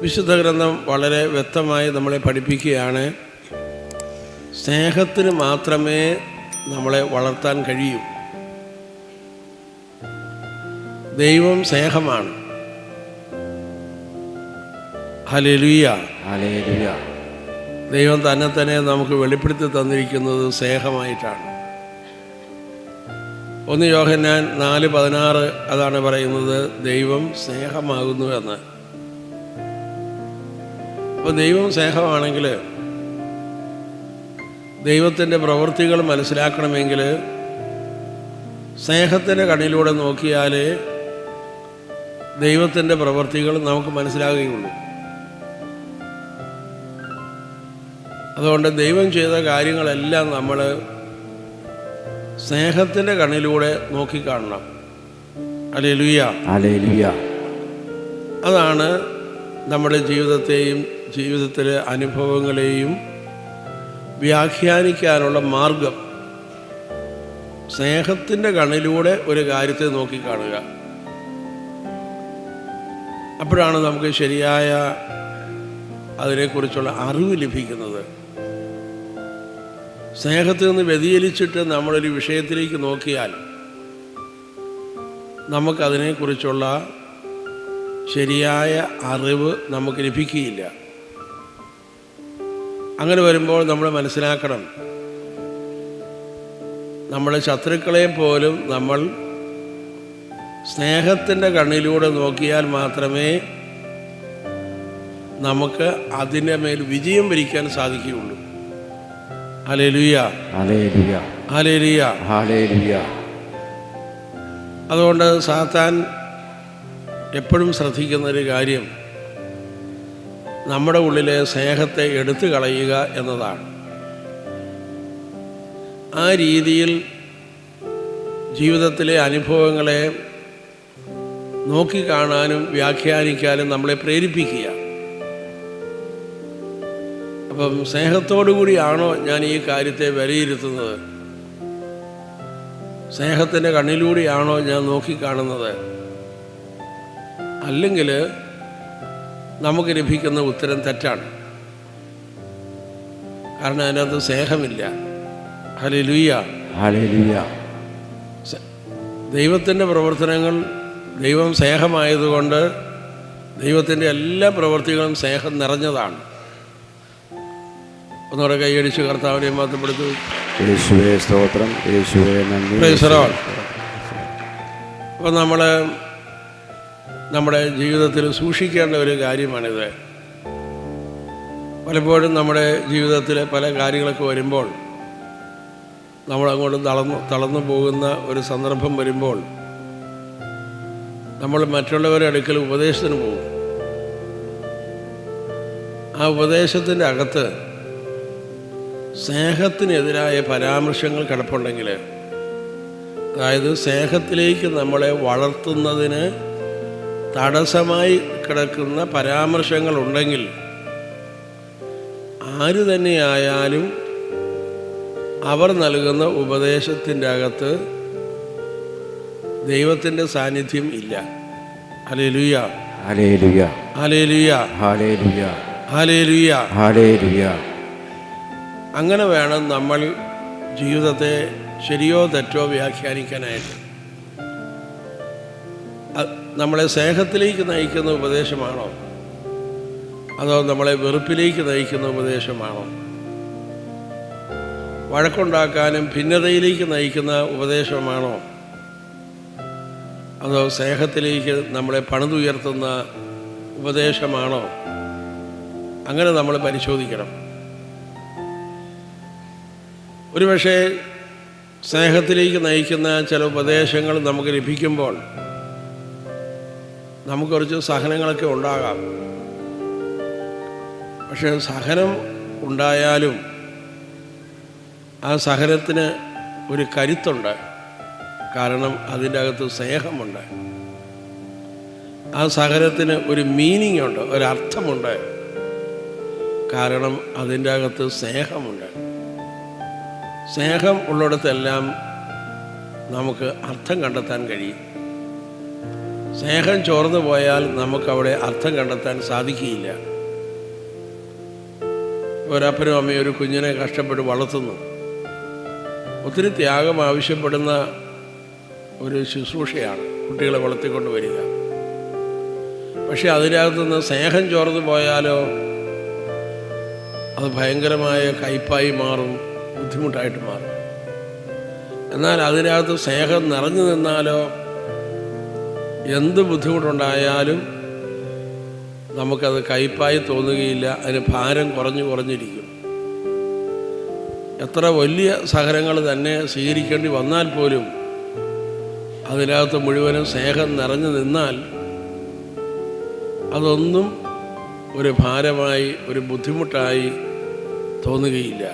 വിശുദ്ധ ഗ്രന്ഥം വളരെ വ്യക്തമായി നമ്മളെ പഠിപ്പിക്കുകയാണ്. സ്നേഹത്തിന് മാത്രമേ നമ്മളെ വളർത്താൻ കഴിയൂ. ദൈവം സ്നേഹമാണ്. ഹലലുയ ദൈവം തന്നെ തന്നെ നമുക്ക് വെളിപ്പെടുത്തി തന്നിരിക്കുന്നത് സ്നേഹമായിട്ടാണ്. ഒന്ന് യോഹന്നാൻ നാല് പതിനാറ് അതാണ് പറയുന്നത് ദൈവം സ്നേഹമാകുന്നു എന്ന്. അപ്പോൾ ദൈവം സ്നേഹമാണെങ്കിൽ ദൈവത്തിന്റെ പ്രവൃത്തികൾ മനസ്സിലാക്കണമെങ്കിൽ സ്നേഹത്തിന്റെ കണ്ണിലൂടെ നോക്കിയാൽ ദൈവത്തിന്റെ പ്രവൃത്തികൾ നമുക്ക് മനസ്സിലാകുകയുള്ളൂ. അതുകൊണ്ട് ദൈവം ചെയ്ത കാര്യങ്ങളെല്ലാം നമ്മൾ സ്നേഹത്തിന്റെ കണ്ണിലൂടെ നോക്കിക്കാണണം അല്ലേ ലുയ്യ ഹല്ലേലൂയ. അതാണ് നമ്മുടെ ജീവിതത്തെയും ജീവിതത്തിലെ അനുഭവങ്ങളെയും വ്യാഖ്യാനിക്കാനുള്ള മാർഗം. സ്നേഹത്തിന്റെ കണ്ണിലൂടെ ഒരു കാര്യത്തെ നോക്കിക്കാണുക അപ്പോഴാണ് നമുക്ക് ശരിയായ അതിനെക്കുറിച്ചുള്ള അറിവ് ലഭിക്കുന്നത്. സ്നേഹത്തിൽ നിന്ന് വ്യതിചലിച്ചിട്ട് നമ്മളൊരു വിഷയത്തിലേക്ക് നോക്കിയാൽ നമുക്കതിനെക്കുറിച്ചുള്ള ശരിയായ അറിവ് നമുക്ക് ലഭിക്കുകയില്ല. അങ്ങനെ വരുമ്പോൾ നമ്മൾ മനസ്സിലാക്കണം നമ്മുടെ ശത്രുക്കളെ പോലും നമ്മൾ സ്നേഹത്തിന്റെ കണ്ണിലൂടെ നോക്കിയാൽ മാത്രമേ നമുക്ക് അതിന്റെ മേൽ വിജയം വരിക്കാൻ സാധിക്കുകയുള്ളൂ. അതുകൊണ്ട് സാത്താൻ എപ്പോഴും ശ്രദ്ധിക്കുന്ന ഒരു കാര്യം നമ്മുടെ ഉള്ളിലെ സ്നേഹത്തെ എടുത്തു കളയുക എന്നതാണ്. ആ രീതിയിൽ ജീവിതത്തിലെ അനുഭവങ്ങളെ നോക്കിക്കാണാനും വ്യാഖ്യാനിക്കാനും നമ്മളെ പ്രേരിപ്പിക്കുക. അപ്പം സ്നേഹത്തോടു കൂടിയാണോ ഞാൻ ഈ കാര്യത്തെ വിലയിരുത്തുന്നത്? സ്നേഹത്തിന്റെ കണ്ണിലൂടെയാണോ ഞാൻ നോക്കിക്കാണുന്നത്? അല്ലെങ്കിൽ നമുക്ക് ലഭിക്കുന്ന ഉത്തരം തെറ്റാണ്. കാരണം അതിനകത്ത് സ്നേഹമില്ല. ഹലിലുയ്യ ഹലിലുയ്യ ദൈവത്തിന്റെ പ്രവർത്തനങ്ങൾ ദൈവം സ്നേഹമായതുകൊണ്ട് ദൈവത്തിന്റെ എല്ലാ പ്രവർത്തികളും സ്നേഹം നിറഞ്ഞതാണ്. ഒന്നുകൂടെ കൈയടിച്ച് കർത്താവിനെ മാത്രപ്പെടുത്തു യേശുവേ സ്തോത്രം. യേശുവേ നന്ദി. The നമ്മൾ നമ്മുടെ ജീവിതത്തിൽ സൂക്ഷിക്കേണ്ട ഒരു കാര്യമാണിത്. പലപ്പോഴും നമ്മുടെ ജീവിതത്തിൽ പല കാര്യങ്ങളൊക്കെ വരുമ്പോൾ നമ്മളങ്ങോട്ട് തളർന്നു തളർന്നു പോകുന്ന ഒരു സന്ദർഭം വരുമ്പോൾ നമ്മൾ മറ്റുള്ളവരെ അടുക്കൽ ഉപദേശത്തിന് പോകും. ആ ഉപദേശത്തിന്റെ അകത്ത് സ്നേഹത്തിനെതിരായ പരാമർശങ്ങൾ കിടപ്പുണ്ടെങ്കിൽ അതായത് സ്നേഹത്തിലേക്ക് നമ്മളെ വളർത്തുന്നതിന് തടസ്സമായി കിടക്കുന്ന പരാമർശങ്ങൾ ഉണ്ടെങ്കിൽ ആര് തന്നെയായാലും അവർ നൽകുന്ന ഉപദേശത്തിന്റെ അകത്ത് ദൈവത്തിന്റെ സാന്നിധ്യം ഇല്ല. Hallelujah hallelujah. Hallelujah hallelujah. Hallelujah hallelujah. അങ്ങനെ വേണം നമ്മൾ ജീവിതത്തെ ശരിയോ തെറ്റോ വ്യാഖ്യാനിക്കാനായിട്ട്. നമ്മളെ സ്നേഹത്തിലേക്ക് നയിക്കുന്ന ഉപദേശമാണോ? അതോ നമ്മളെ വെറുപ്പിലേക്ക് നയിക്കുന്ന ഉപദേശമാണോ? വഴക്കുണ്ടാക്കാനും ഭിന്നതയിലേക്ക് നയിക്കുന്ന ഉപദേശമാണോ? അതോ സ്നേഹത്തിലേക്ക് നമ്മളെ പണിതുയർത്തുന്ന ഉപദേശമാണോ? അങ്ങനെ നമ്മൾ പരിശോധിക്കണം. ഒരുപക്ഷെ സ്നേഹത്തിലേക്ക് നയിക്കുന്ന ചില ഉപദേശങ്ങൾ നമുക്ക് ലഭിക്കുമ്പോൾ നമുക്ക് കുറച്ച് സഹനങ്ങളൊക്കെ ഉണ്ടാകാം. പക്ഷെ സഹനം ഉണ്ടായാലും ആ സഹനത്തിന് ഒരു കരുത്തുണ്ട്. കാരണം അതിന്റെ അകത്ത് സ്നേഹമുണ്ട്. ആ സഹനത്തിന് ഒരു മീനിങ് ഉണ്ട് ഒരർത്ഥമുണ്ട് കാരണം അതിന്റെ അകത്ത് സ്നേഹമുണ്ട്. സ്നേഹം ഉള്ളിടത്തെല്ലാം നമുക്ക് അർത്ഥം കണ്ടെത്താൻ കഴിയും. സ്നേഹം ചോർന്നു പോയാൽ നമുക്കവിടെ അർത്ഥം കണ്ടെത്താൻ സാധിക്കുകയില്ല. ഒരപ്പനും അമ്മയും ഒരു കുഞ്ഞിനെ കഷ്ടപ്പെട്ട് വളർത്തുന്നു. ഒത്തിരി ത്യാഗം ആവശ്യപ്പെടുന്ന ഒരു ശുശ്രൂഷയാണ് കുട്ടികളെ വളർത്തിക്കൊണ്ട് വരിക. പക്ഷെ അതിനകത്തുനിന്ന് സ്നേഹം ചോർന്നു പോയാലോ അത് ഭയങ്കരമായ കയ്പായി മാറും. ബുദ്ധിമുട്ടായിട്ട് മാറും. എന്നാൽ അതിനകത്ത് സ്നേഹം നിറഞ്ഞു നിന്നാലോ എന്ത് ബുദ്ധിമുട്ടുണ്ടായാലും നമുക്കത് കയ്പായി തോന്നുകയില്ല അതിന് ഭാരം കുറഞ്ഞു കുറഞ്ഞിരിക്കും. എത്ര വലിയ സഹനങ്ങൾ തന്നെ സ്വീകരിക്കേണ്ടി വന്നാൽ പോലും അതിനകത്ത് മുഴുവനും സ്നേഹം നിറഞ്ഞു നിന്നാൽ അതൊന്നും ഒരു ഭാരമായി ഒരു ബുദ്ധിമുട്ടായി തോന്നുകയില്ല.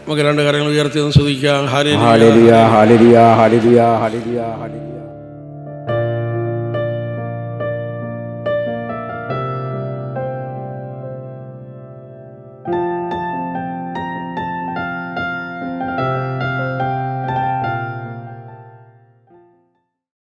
നമുക്ക് രണ്ട് കാര്യങ്ങൾ ഉയർത്തി ഒന്ന് ശ്രദ്ധിക്കാം hallelujah hallelujah hallelujah hallelujah hallelujah hallelujah